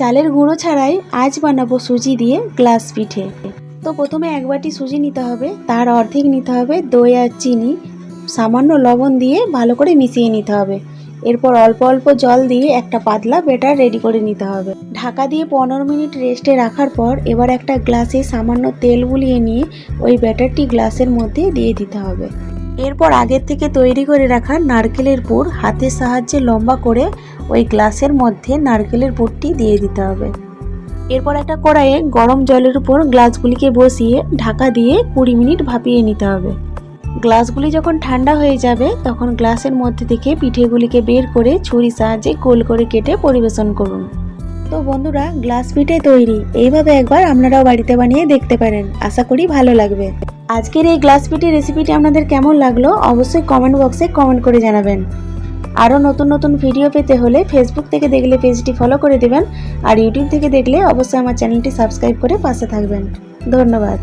চালের গুঁড়ো ছাড়াই আজ বানাবো সুজি দিয়ে গ্লাস পিঠে। তো প্রথমে এক বাটি সুজি নিতে হবে, তার অর্ধেক নিতে হবে দই আর চিনি, সামান্য লবণ দিয়ে ভালো করে মিশিয়ে নিতে হবে। এরপর অল্প অল্প জল দিয়ে একটা পাতলা বেটার রেডি করে নিতে হবে। ঢাকা দিয়ে পনেরো মিনিট রেস্টে রাখার পর এবার একটা গ্লাসে সামান্য তেল বুলিয়ে নিয়ে ওই ব্যাটারটি গ্লাসের মধ্যে দিয়ে দিতে হবে। এরপর আগের থেকে তৈরি করে রাখা নারকেলের পুর হাতের সাহায্যে লম্বা করে ওই গ্লাসের মধ্যে নারকেলের পুরটি দিয়ে দিতে হবে। এরপর একটা কড়াইয়ে গরম জলের উপর গ্লাসগুলিকে বসিয়ে ঢাকা দিয়ে কুড়ি মিনিট ভাপিয়ে নিতে হবে। গ্লাসগুলি যখন ঠান্ডা হয়ে যাবে, তখন গ্লাসের মধ্যে থেকে পিঠেগুলিকে বের করে ছুরি সাহায্যে গোল করে কেটে পরিবেশন করুন। তো বন্ধুরা, গ্লাস পিঠে তৈরি। এইভাবে একবার আপনারাও বাড়িতে বানিয়ে দেখতে পারেন। আশা করি ভালো লাগবে। আজকের এই গ্লাস পিটি রেসিপিটি আপনাদের কেমন লাগল অবশ্যই কমেন্ট বক্সে কমেন্ট করে জানাবেন। আরও নতুন নতুন ভিডিও পেতে হলে ফেসবুক থেকে দেখলে পেজটি ফলো করে দেবেন, আর ইউটিউব থেকে দেখলে অবশ্যই আমার চ্যানেলটি সাবস্ক্রাইব করে পাশে থাকবেন। ধন্যবাদ।